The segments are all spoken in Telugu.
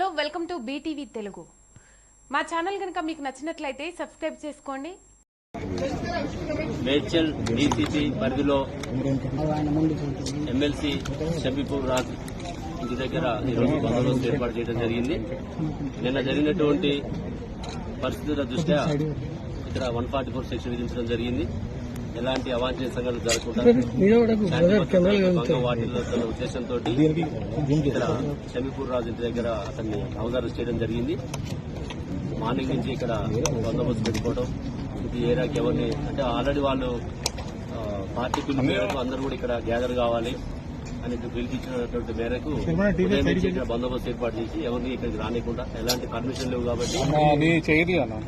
Hello welcome to BTV Telugu. మా ఛానల్ కనుక మీకు నచ్చినట్లయితే సబ్స్క్రైబ్ చేసుకోండి. మేడ్చల్ డీసీపీ పరిధిలో ఎమ్మెల్సీ షబీపూర్ రాజ్ ఇంటి దగ్గర ఈరోజు బందోబస్తు ఏర్పాటు చేయడం జరిగింది. నిన్న జరిగినటువంటి పరిస్థితుల దృష్ట్యా ఇక్కడ వన్ ఫార్టీ ఫోర్ సెక్షన్ విధించడం జరిగింది. ఎలాంటి అవాంఛనీయ సంఘటనలు జరగకుండా వాటిల్లుతున్న ఉద్దేశంతో ఇక్కడ షమీపూర్ రాజు ఇంటి దగ్గర అతన్ని అవగాహన చేయడం జరిగింది. మార్నింగ్ నుంచి ఇక్కడ బందోబస్తు పెట్టుకోవడం ఇది ఏరియాకి ఎవరిని అంటే ఆల్రెడీ వాళ్ళు పార్టీ మేరకు అందరూ కూడా ఇక్కడ గ్యాదర్ కావాలి. అని పిలిపించినటువంటి మేరకు బందోబస్తు ఏర్పాటు చేసి ఎవరిని ఇక్కడికి రానికుండా ఎలాంటి పర్మిషన్ లేవు కాబట్టి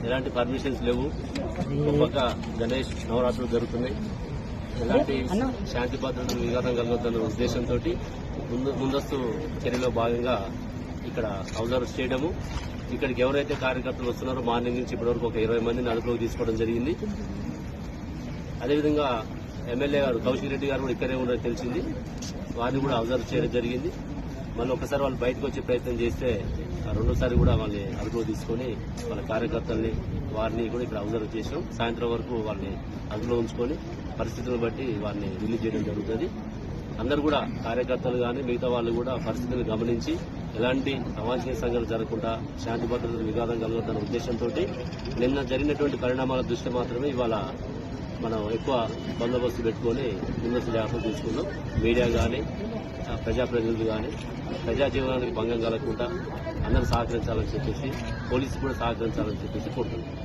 ఎలాంటి పర్మిషన్స్ లేవు. ఒక గణేష్ నవరాత్రులు జరుగుతున్నాయి. ఎలాంటి శాంతి భద్రతలు విఘాతం కలగొద్దన్న ఉద్దేశంతో ముందు ముందస్తు చర్యలో భాగంగా ఇక్కడ అబ్జర్వ్ చేయడము. ఇక్కడికి ఎవరైతే కార్యకర్తలు వస్తున్నారో మార్నింగ్ నుంచి ఇప్పటివరకు ఒక ఇరవై మందిని అదుపులోకి తీసుకోవడం జరిగింది. అదేవిధంగా ఎమ్మెల్యే గారు కౌశిక్ రెడ్డి గారు కూడా ఇక్కడే ఉండడం తెలిసింది. వారిని కూడా అబ్జర్వ్ చేయడం జరిగింది. మళ్ళీ ఒకసారి వాళ్ళు బయటకు వచ్చే ప్రయత్నం చేస్తే రెండోసారి కూడా వాళ్ళని అదుపులో తీసుకొని వాళ్ళ కార్యకర్తల్ని వారిని కూడా ఇక్కడ అబ్జర్వ్ చేసాం సాయంత్రం వరకు వాళ్ళని అదుపులో ఉంచుకొని పరిస్థితులను బట్టి వారిని రిలీజ్ చేయడం జరుగుతుంది. అందరు కూడా కార్యకర్తలు కానీ మిగతా వాళ్ళు కూడా పరిస్థితిని గమనించి ఎలాంటి అవాంఛనీయ సంఘటన జరగకుండా శాంతి భద్రతలు విఘాతం కలగొద్దన్న ఉద్దేశంతో నిన్న జరిగినటువంటి పరిణామాల దృష్టి మాత్రమే ఇవాళ మనం ఎక్కువ బందోబస్తు పెట్టుకొని ముందస్తు జాగ్రత్తలు తీసుకున్నాం మీడియా కానీ ప్రజాప్రతినిధులు కానీ ప్రజా జీవనానికి భంగం కలగకుండా అందరూ సహకరించాలని చెప్పేసి పోలీసు కూడా సహకరించాలని చెప్పేసి కోరుతున్నాం.